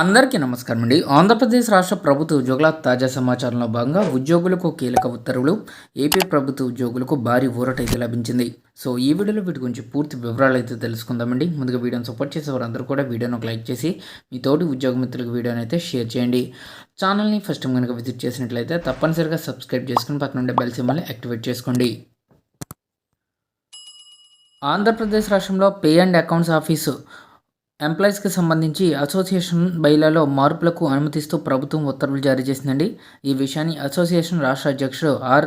అందరికీ నమస్కారం అండి ఆంధ్రప్రదేశ్ రాష్ట్ర ప్రభుత్వ ఉద్యోగుల తాజా సమాచారంలో భాగంగా ఉద్యోగులకు కీలక ఉత్తర్వులు ఏపీ ప్రభుత్వ ఉద్యోగులకు భారీ ఊరట అయితే లభించింది. సో ఈ వీడియోలో వీటి గురించి పూర్తి వివరాలు అయితే తెలుసుకుందామండి. ముందుగా వీడియోని సపోర్ట్ చేసే వారందరూ కూడా వీడియోని ఒక లైక్ చేసి మీ తోటి ఉద్యోగ మిత్రులకు వీడియోని అయితే షేర్ చేయండి. ఛానల్ని ఫస్ట్ కనుక విజిట్ చేసినట్లయితే తప్పనిసరిగా సబ్స్క్రైబ్ చేసుకుని పక్కన ఉండే బెల్ సింబల్ని యాక్టివేట్ చేసుకోండి. ఆంధ్రప్రదేశ్ రాష్ట్రంలో పే అండ్ అకౌంట్స్ ఆఫీసు ఎంప్లాయీస్కి సంబంధించి అసోసియేషన్ బైలాలో మార్పులకు అనుమతిస్తూ ప్రభుత్వం ఉత్తర్వులు జారీ చేసిందండి. ఈ విషయాన్ని అసోసియేషన్ రాష్ట్ర అధ్యక్షుడు ఆర్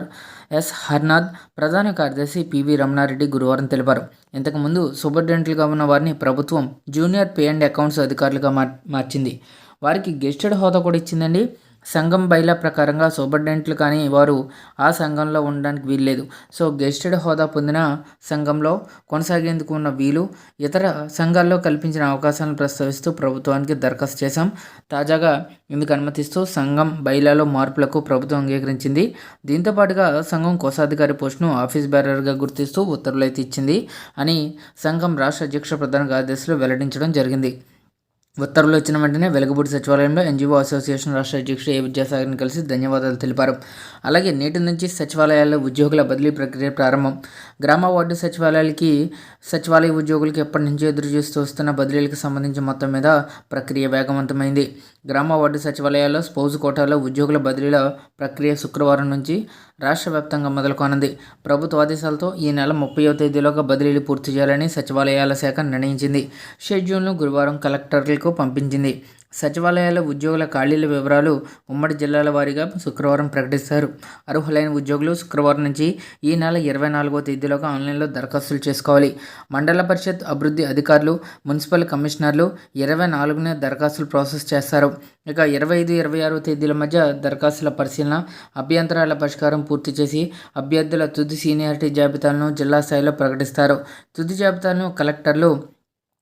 ఎస్ హర్నాథ్ ప్రధాన కార్యదర్శి పివి రమణారెడ్డి గురువారం తెలిపారు. ఇంతకుముందు సూపరింటెండెంట్లుగా ఉన్న వారిని ప్రభుత్వం జూనియర్ పే అండ్ అకౌంట్స్ అధికారులుగా మార్ మార్చింది. వారికి గెస్టెడ్ హోదా కూడా ఇచ్చిందండి. సంఘం బైలా ప్రకారంగా సూపర్డెంట్లు కానీ వారు ఆ సంఘంలో ఉండడానికి వీల్లేదు. సో గెస్టెడ్ హోదా పొందిన సంఘంలో కొనసాగేందుకు ఉన్న వీలు ఇతర సంఘాల్లో కల్పించిన అవకాశాలను ప్రస్తావిస్తూ ప్రభుత్వానికి దరఖాస్తు చేశాం. తాజాగా ఇందుకు అనుమతిస్తూ సంఘం బయలాలో మార్పులకు ప్రభుత్వం అంగీకరించింది. దీంతో పాటుగా సంఘం కోశాధికారి పోస్టును ఆఫీస్ బ్యారర్గా గుర్తిస్తూ ఉత్తర్వులు అయితే ఇచ్చింది అని సంఘం రాష్ట్ర అధ్యక్ష ప్రధాన కార్యదర్శులు వెల్లడించడం జరిగింది. ఉత్తర్వులు వచ్చిన వెంటనే వెలుగుబడి సచివాలయంలో ఎన్జిఓ అసోసియేషన్ రాష్ట్ర అధ్యక్షుడు ఏ విద్యాసాగర్ని కలిసి ధన్యవాదాలు తెలిపారు. అలాగే నేటి నుంచి సచివాలయాల్లో ఉద్యోగుల బదిలీ ప్రక్రియ ప్రారంభం. గ్రామ వార్డు సచివాలయాలకి సచివాలయ ఉద్యోగులకి ఎప్పటి నుంచి ఎదురు చూస్తూ వస్తున్న బదిలీలకు సంబంధించి మొత్తం మీద ప్రక్రియ వేగవంతమైంది. గ్రామ వార్డు సచివాలయాల్లో స్పౌజ్ కోటాలో ఉద్యోగుల బదిలీల ప్రక్రియ శుక్రవారం నుంచి రాష్ట్ర వ్యాప్తంగా మొదలుకానుంది. ప్రభుత్వ ఆదేశాలతో ఈ నెల ముప్పయో తేదీలోగా బదిలీలు పూర్తి చేయాలని సచివాలయాల శాఖ నిర్ణయించింది. షెడ్యూల్ను గురువారం కలెక్టర్లకు పంపించింది. సచివాలయాల ఉద్యోగుల ఖాళీల వివరాలు ఉమ్మడి జిల్లాల వారీగా శుక్రవారం ప్రకటిస్తారు. అర్హులైన ఉద్యోగులు శుక్రవారం నుంచి ఈ నెల ఇరవై నాలుగో తేదీలోగా ఆన్లైన్లో దరఖాస్తులు చేసుకోవాలి. మండల పరిషత్ అభివృద్ధి అధికారులు మున్సిపల్ కమిషనర్లు ఇరవై నాలుగునే దరఖాస్తులు ప్రాసెస్ చేస్తారు. ఇక ఇరవై ఐదు ఇరవై ఆరో తేదీల మధ్య దరఖాస్తుల పరిశీలన అభ్యంతరాల పరిష్కారం పూర్తి చేసి అభ్యర్థుల తుది సీనియారిటీ జాబితాలను జిల్లా స్థాయిలో ప్రకటిస్తారు. తుది జాబితాను కలెక్టర్లు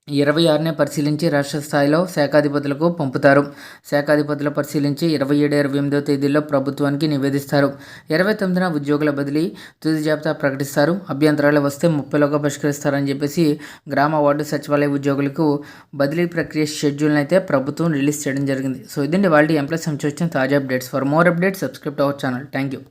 ఇరవై ఆరునే పరిశీలించి రాష్ట్ర స్థాయిలో శాఖాధిపతులకు పంపుతారు. శాఖాధిపతులు పరిశీలించి ఇరవై ఏడు ఇరవై ఎనిమిదో తేదీల్లో ప్రభుత్వానికి నివేదిస్తారు. ఇరవై తొమ్మిదిన ఉద్యోగుల బదిలీ తుది జాబితా ప్రకటిస్తారు. అభ్యంతరాలు వస్తే ముప్పైలోగా పరిష్కరిస్తారని చెప్పేసి గ్రామ వార్డు సచివాలయ ఉద్యోగులకు బదిలీ ప్రక్రియ షెడ్యూల్ని అయితే ప్రభుత్వం రిలీజ్ చేయడం జరిగింది. సో ఇదండి వాళ్ళ ఎంప్లాయ్ సంబంధించిన తాజా updates. For more updates subscribe our channel. Thank you